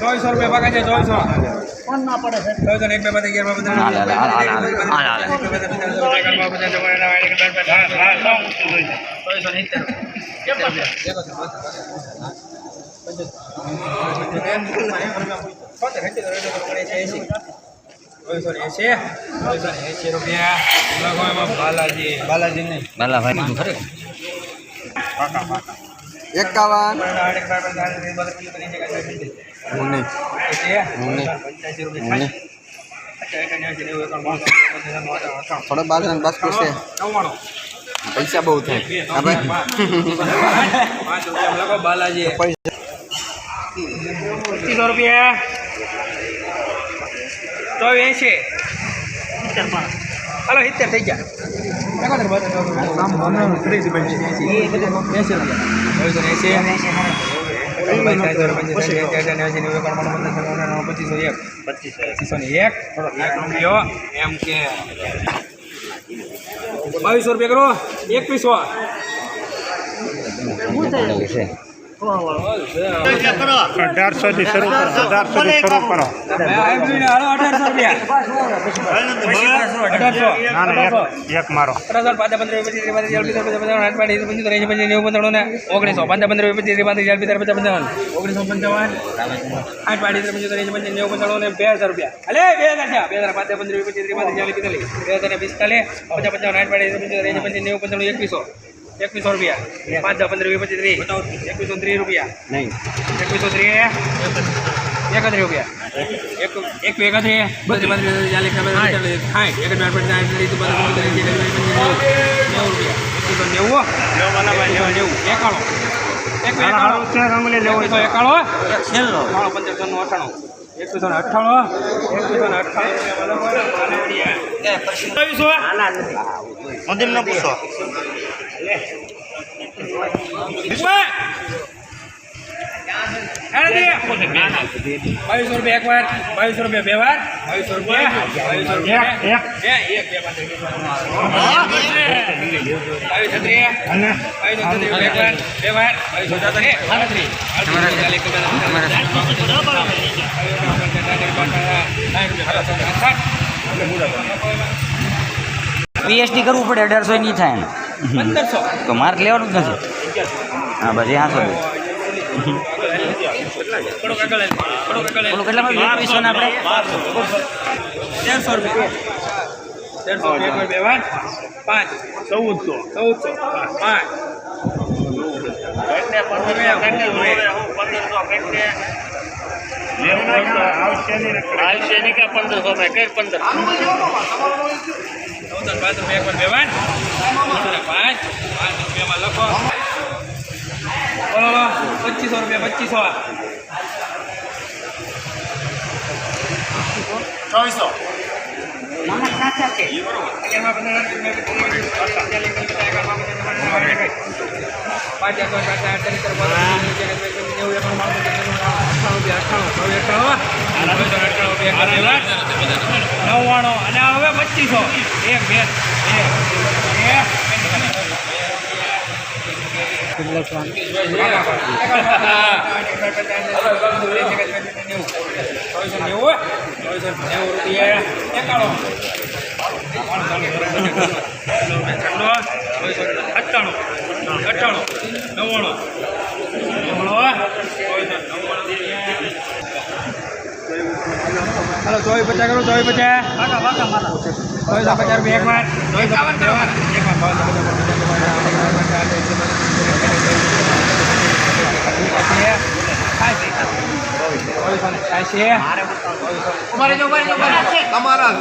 ચોવીસો રૂપિયા પાકા છે ચોવીસો. ચોવીસો ને એક બે બધા અગિયાર બાલાજી બાલાજી. નહીં બાલાભાઈ ખરે? પાકા હું હું થોડો બાદ બસ છે પૈસા બહુ થાય. પચીસો રૂપિયા. તો એસી હાલો સિત્તેર થઈ ગયા. પચીસો ને એક એક રૂપિયો એમ કે બાવીસો રૂપિયા કરો એકવીસો અઢારસો થી શરૂ કરો અઢારસો થી શરૂ કરો. ના ના એક મારો. પંદર પચીસ ઓગણીસો પાંચ પંદર પચીસ પચાસ પંચાવન ઓગણીસો પંચાવન આઠ પાડી પંચોતેર નેવું પંચાણું ને બે હજાર રૂપિયા અલે બે હજાર છે બે હજાર પાંચ પંદર પચીસ ત્રીસ પાંત્રીસ ચાલીસ પિસ્તાલીસ બે હજાર પિસ્તાલીસ પચાસ પંચાવન આઠ પાંચ ત્રીસ પંચોતેર પંચાવન નેવું પંચાણું એકવીસો એકવીસો રૂપિયા. પાંચ દસ પંદર વીસ પચીસ ત્રીસ. એકવીસો ત્રીસ રૂપિયા. નહીં. એકવીસો ત્રીસ એકત્રીસ રૂપિયા. એક એક એકત્રીસ. બત્રીસ બત્રીસ ચાલીસ ચાલીસ સાઠ એક આઠ પાંચ આઠ ત્રીસ પાંત્રીસ પંચાવન, એંશી, નેવું નેવું રૂપિયા. એકવીસો નેવું નેવું. એકાણું. એકવીસો એકાણું પંચાવનનું અઠ્ઠાણું એકવીસો ને અઠ્ઠાણું એકવીસો ને અઠ્ઠાણું મંદિર ન પૂછો. બાવીસો રૂપિયા એક વાર બાવીસો રૂપિયા બે વાર બાવીસો રૂપિયા બાવીસો રૂપિયા એક, બે એક બે પાંચ બાવીસો ત્રીસ અને બાવીસો ત્રીસ એક વાર બે વાર બાવીસો ત્રીસ આડત્રીસ પીએચડી કરવું પડે અઢારસો નહીં થાય ને પંદરસો. તો માર્ક લેવાનું જ નથી. હા બસ આગળ ઓલું કેટલામાં એકવીસો ને આપણે? તેરસો રૂપિયા. તેરસો રૂપિયા એક વાર બે વાર. પાંચ. ચૌદસો. ચૌદસો. પાંચ. ચૌદ પાંચ બે. પણ ચૌદ ને પાંચ પાંચ રૂપિયામાં લખો બોલો પચીસો રૂપિયા પચીસો ચોવીસો પાંચ નવ્વાણું અને હવે પચીસો એક બે ચોવીસો નેવું ચોવીસો નેવું રૂપિયા એકાણું અઠ્ઠાણું અઠ્ઠાણું નવ્વાણું હાલો ચોવીસ પચાસ કરો ચોવીસ પચાસ ચોવીસ પચાસ રૂપિયા એક વાર ચોવીસો પચાસ એક વાર તમારા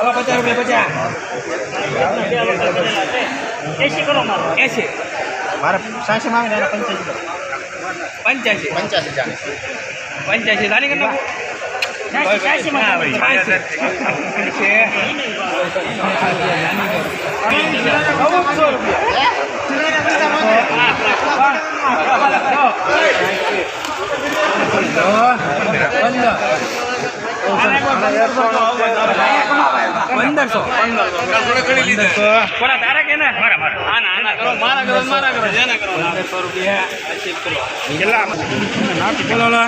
હલો પચાસ રૂપિયા પચાસ એસી મારે સાસી માંગે ને પંચાયતી પંચ્યાસી પંચાસી ચાલે પંચ્યાસી ધાની કરી ચૌદસો રૂપિયા પંદર પંદરસો કોના તારે કે ના? મારા મારા. આના આના કરો મારા કરો મારા કરો જેના કરો. પંદરસો રૂપિયા. અચીવ કરો. બોલો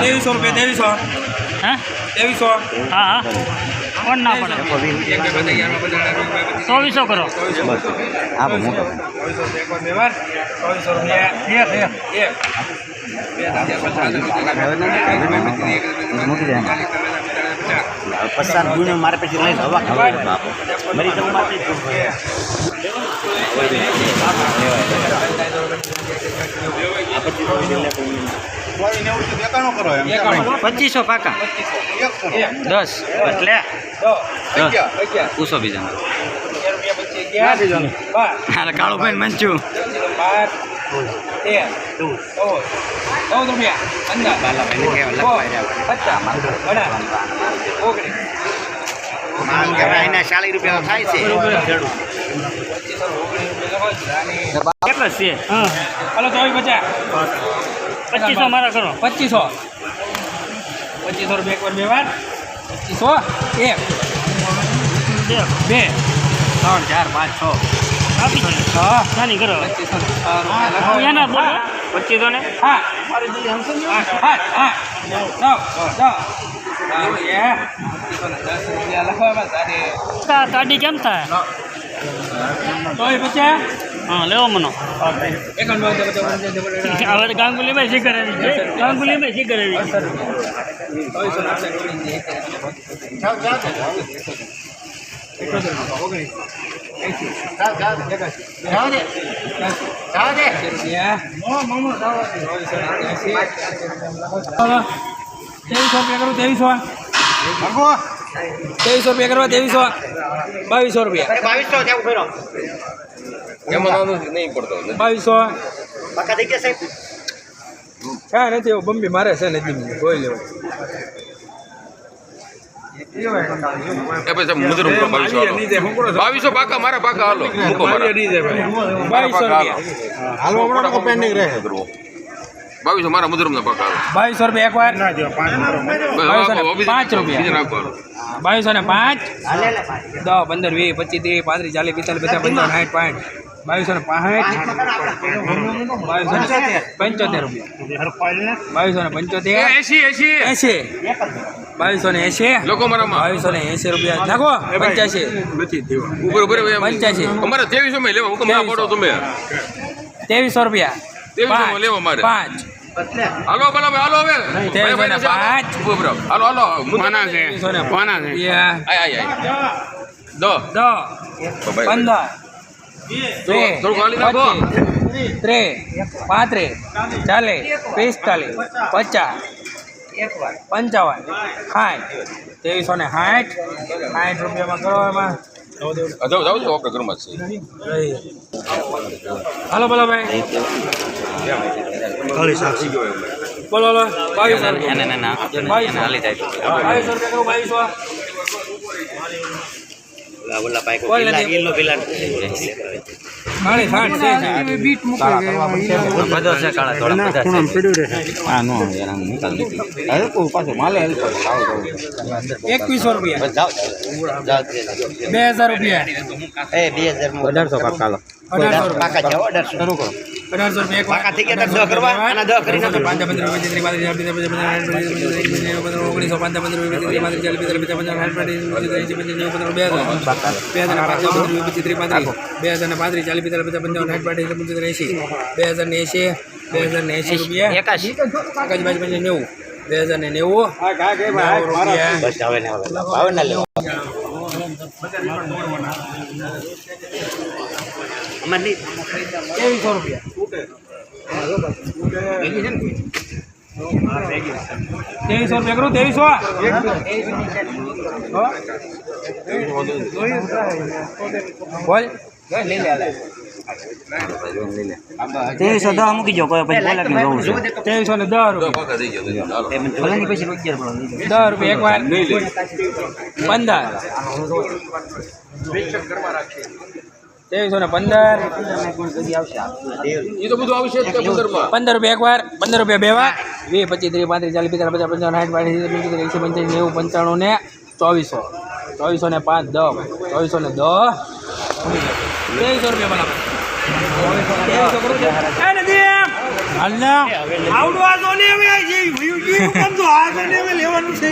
ત્રેવીસો રૂપિયા ત્રેવીસો. હા? ત્રેવીસો. હા હા. કોણ ના પડે? ચોવીસો કરો. મોટો. ચોવીસો રૂપિયા. એક એક. મોટી જાય પચાસ ગુણ મારે પછી લઈ હવા મરી જવું મારે પચીસો પાકા. દસ. એટલે? પૂછો બીજા કાળુભાઈ મંચું બાર. તેર ચૌદ ચૌદ રૂપિયા પંદર પચાસ ઓગણીસ ચાલીસ રૂપિયા થાય છે હલો ચોવીસ પચાસ પચીસો મારા કરો. પચીસો. પચીસો. રૂપિયા એક વાર બે વાર. પચીસો. એક, બે, ત્રણ, ચાર, પાંચ, છ. આપી દો ને. નાની કરો. એના બોલો. પચીસો ને હા. કેમ થાય? હા લેવો મનો. હવે ગાંગુલીભાઈ શી કરે છે શી કરે છે ચોવીસો ને આઠ ઓગણીસ એકાસી રૂપિયા કરું ત્રેવીસો ત્રેવીસો રૂપિયા કરવા તેવીસો બાવીસો રૂપિયા બાવીસો ક્યાં નથી બંબી મારે છે નથી જોઈ લેવું. એ પછી મુજબ બાવીસો બાવીસો પાકા મારા પાકા હાલો. મૂકો મારા. બાવીસો મારા મુજબ ના પાકા બાવીસો રૂપિયા એક વાર. પાંચ રૂપિયા. બાવીસો ને પાંચ. દસ પંદર વીસ પચીસ ત્રીસ પાંત્રીસ ચાલીસ પિસ્તાલીસ પચાસ પંદર સાઠ પાંચ. બાવીસો ને પાંઠ બાવીસો ને પંચોતેર. રૂપિયા. બાવીસો ને પંચોતેર. એસી એસી એસી બાવીસો ને એસી લોકો મારામાં. બાવીસો ને એસી રૂપિયા. નાખો. પંચ્યાસી. ઉપર ઉપર હવે પંચ્યાસી. અમારે ત્રેવીસો માં લેવા હુકમ ના પડો તમે. ત્રેવીસો રૂપિયા. ત્રેવીસોમાં પાંચ. લેવા મારે. પાંચ. હાલો પેલા હાલો હવે. ત્રેવીસો પાંચ. હાલો હાલો. મુદ્દા છે. ત્રેવીસો ને આય આય દો. પંદર. ત્રીસ પાંત્રીસ. ચાલીસ. પિસ્તાલીસ. પચાસ. પંચાવન સાઠ ત્રેવીસો ને સાઠ સાઠ રૂપિયામાં કરો એમાં. જાઓ જાઓ જાઓ, આપણે ઘરમાં હાલો બોલો ભાઈ. બોલો બોલો. બાવીસો બાવીસો રૂપિયા કરું બાવીસો પેલા ખાલી એકવીસો રૂપિયા બે હજાર રૂપિયા એ બે હજાર અઢારસો પાકા અઢારસો રૂપિયા અઢારસો શરૂ કરો અઢારસો રૂપિયા પાકા થઈ ગયા કરવા અને કરી નાખો પાંચ પંદર ઓગણીસો પાંચ પંદર બે હજાર બે હજાર પાંત્રીસ ચાલીસ પિસ્તાલીસ પચાસ પંચાવન સાઠ પાંત્રીસ પંચોતેર એંસી બે હજાર ને એંસી બે હજાર ને એંસી રૂપિયા. એકાશી. બાજ પંચાસ નેવું. બે હજાર ને નેવું. ત્રેવીસો રૂપિયા. ત્રેવીસો રૂપિયા કરું ત્રેવીસો? બોલ. ત્રેવીસો દસ મૂકી જો કોઈ પછી બોલે કે જવું છે ત્રેવીસો ને દસ રૂપિયા પાકા થઈ ગયા હાલો. ભલે ની પછી દસ રૂપિયા એક વાર પંદર ત્રેવીસો ને પંદર એ તો બધું આવશે જ તે પંદરમાં. પંદર રૂપિયા એક વાર પંદર રૂપિયા બે વાર વીસ પચીસ ત્રીસ પાંત્રીસ ચાલીસ પિસ્તાલીસ પચાસ પંચાવન સાઠ પાંત્રીસ પંચોતેર પંચાસી નેવું પંચાણું ને ચોવીસો ચોવીસો ને પાંચ દસ ચોવીસો ને દસ ત્રેવીસો રૂપિયા લેવાનું છે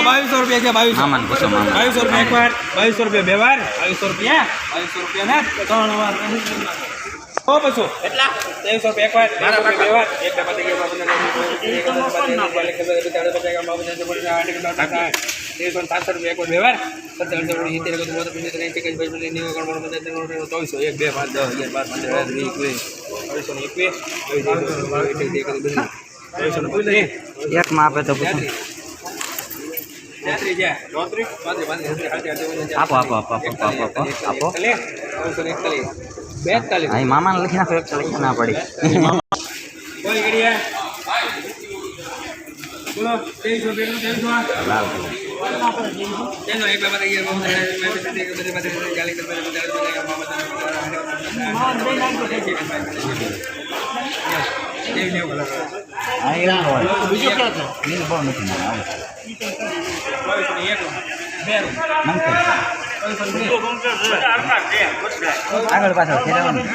બાવીસો રૂપિયા છે બાવીસો બાવીસો રૂપિયા એક વાર બાવીસો રૂપિયા બે વાર બાવીસો રૂપિયા બાવીસો રૂપિયા ને ત્રણ વાર પછી એટલા ત્રેવીસો રૂપિયા એક વાર મારા બે વાર એક બે પતી ત્રેવીસો સાતસો રૂપિયા એક વાર બે વાર ઓગણીસ સિત્તેર બાણું પંચાવન ત્રેપન ચોવીસો એક બે પાંચ દસ અગિયાર બાર પંદર વીસ એકવીસ ચોવીસો ને એકવીસ ચોવીસો ને પચીસ એક આપે તો પૂછો તેત્રીસ છે ચોત્રીસ પાંત્રીસ પાંત્રીસ છત્રીસ આપો આપો આપો આપો આપો આપો આપો અહીં મામાને લખી નાખો એક તો લખી ના પડી આગળ પાછળ ફેરવવાનું.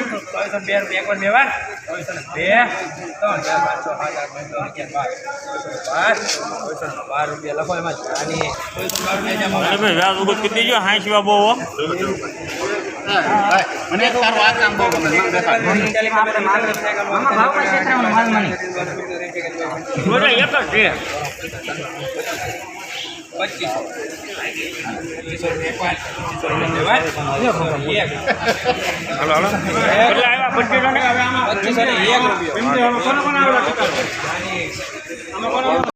બે રૂપિયા બે ત્રણ ચાર પાંચ છ સાત આઠ બાર રૂપિયા લખો એમાં આની ચોવીસો ને બાર રૂપિયા હાંસી બહુ મને તારું આ કામ પચીસો